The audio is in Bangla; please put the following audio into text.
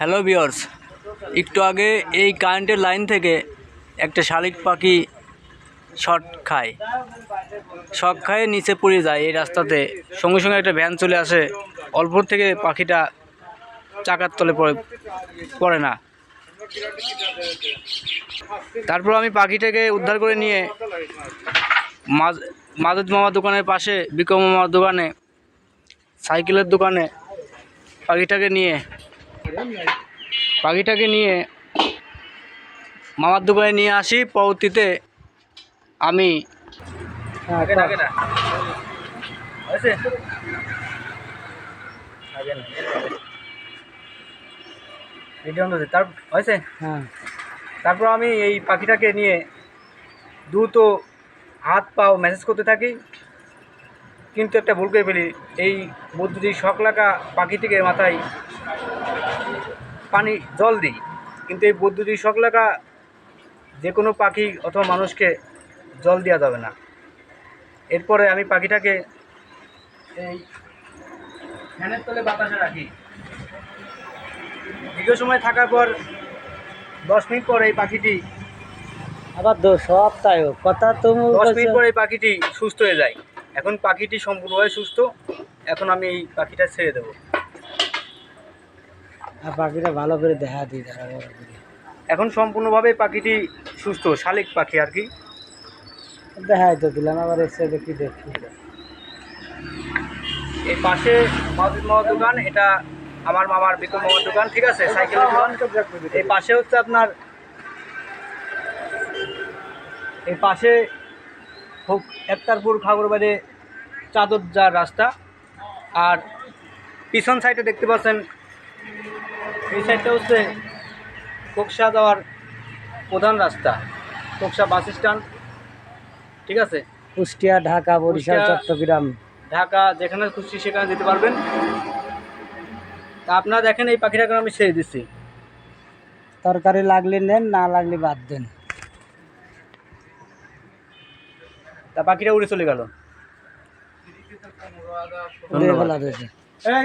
হ্যালো বিয়র্স একটু আগে এই কারেন্টের লাইন থেকে একটা শালিক পাখি শর্ট খায়। শক খায় নিচে পড়ে যায় এই রাস্তাতে। সঙ্গে সঙ্গে একটা ভ্যান চলে আসে অল্প থেকে পাখিটা চাকার তলে পড়ে পড়ে না। তারপর আমি পাখিটাকে উদ্ধার করে নিয়ে মাজেদ মামার দোকানের পাশে, বিক্রম মামার দোকানে, সাইকেলের দোকানে পাখিটাকে নিয়ে পাখিটাকে নিয়ে মামার দোকানে নিয়ে আসি, পরবর্তীতে আমি তারপর আমি এই পাখিটাকে নিয়ে দ্রুত হাত পাও মেসেজ করতে থাকি। কিন্তু একটা ভুল করে ফেলি। এই বৈদ্যুতিক শখ লাগা পাখিটিকে মাথায় পানি জল দিই। কিন্তু এই বৈদ্যুতিক লাগা যে কোনো পাখি অথবা মানুষকে জল দেওয়া যাবে না। এরপরে আমি পাখিটাকে এই ফ্যানের তলে বাতাসে রাখি। দীর্ঘ সময় থাকার পর দশ মিনিট পর এই পাখিটি আবার সপ্তাহে কথা তুমি দশ মিনিট পর এই পাখিটি সুস্থ হয়ে যায়। এখন পাখিটি সম্পূর্ণভাবে সুস্থ। এখন আমি এই পাখিটা ছেড়ে দেবো। আর পাখিটা ভালো করে দেখা দিই ভালো এখন সম্পূর্ণভাবে পাখিটি সুস্থ শালিক পাখি আর কি? দেখাই তো দিলাম আবার এসে দেখি দেখি। এই পাশে মাহবুব মামার দোকান এটা আমার মামার বিক্রম মামার দোকান ঠিক আছে? সাইকেলের দোকান। এই পাশে হচ্ছে আপনার এই পাশে হোক একতারপুর খাগড়বাড়ি চাদর যার রাস্তা আর পিছন সাইডে দেখতে পাচ্ছেন এই সাইডটা হচ্ছে কোকসা যাওয়ার প্রধান রাস্তা কোকসা বাস স্ট্যান্ড ঠিক আছে? কুষ্টিয়া ঢাকা বরিশাল চট্টগ্রাম। ঢাকা যেখানে খুশি সেখানে যেতে পারবেন। তা আপনারা দেখেন এই পাখিটাকে আমি ছেড়ে দিচ্ছি। তরকারি লাগলে নেন না লাগলে বাদ দেন। তা পাখিটা উড়ে চলে গেল। এই